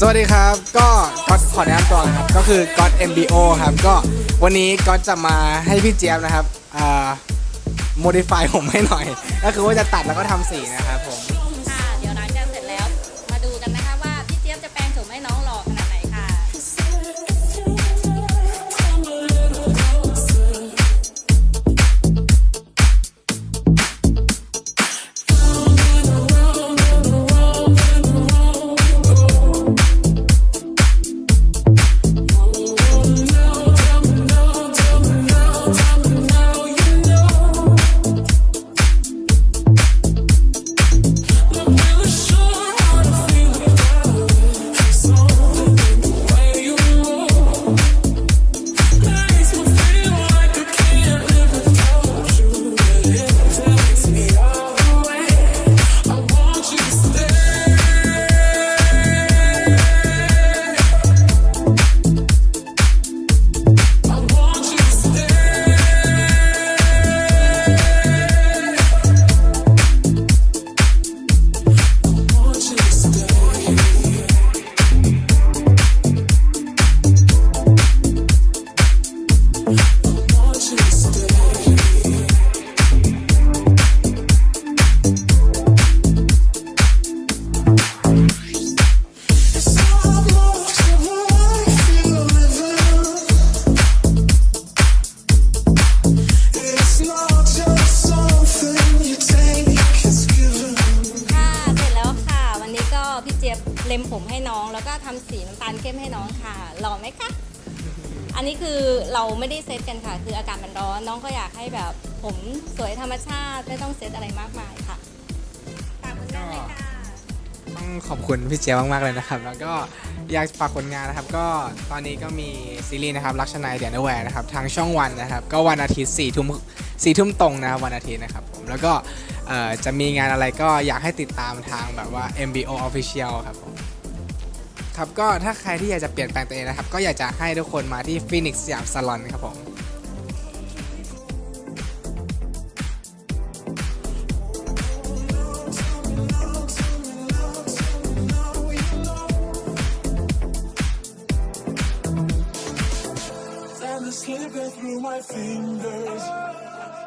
สวัสดีครับ ก็ก็อตขอแนะนำตัวนะครับ ก็คือก็อต MBO ครับ ก็วันนี้ก็จะมาให้พี่เจี๊ยบนะครับอ่า modify ผมให้หน่อย ก็คือว่าจะตัดแล้วก็ทำสีนะครับผม เจี๊ยบเล็มผมให้น้อง แล้วก็ทำสีน้ำตาลเข้มให้น้องค่ะหล่อไหมคะ อันนี้คือเราไม่ได้เซตกันค่ะ คืออากาศมันร้อนน้องก็อยากให้แบบผมสวยธรรมชาติไม่ต้องเซตอะไรมากมายค่ะ ต้องขอบคุณพี่เจียมากๆเลยนะครับ แล้วก็อยากฝากผลงานนะครับ ก็ตอนนี้ก็มีซีรีส์นะครับลักษณะเดียนแวร์นะครับทางช่องวันนะครับ ก็วันอาทิตย์4ี่ทุ่มสี่ทุ่มตรงนะครับวันอาทิตย์นะครับผมแล้วก็จะมีงานอะไรก็อยากให้ติดตามทางแบบว่า MBO Official ครับผมครับก็ถ้าใครที่อยากจะเปลี่ยนแปลงตัวเองนะครับ ก็อยากจะให้ทุกคนมาที่ Phoenix สยามซาลอนครับผม slipping through my fingers.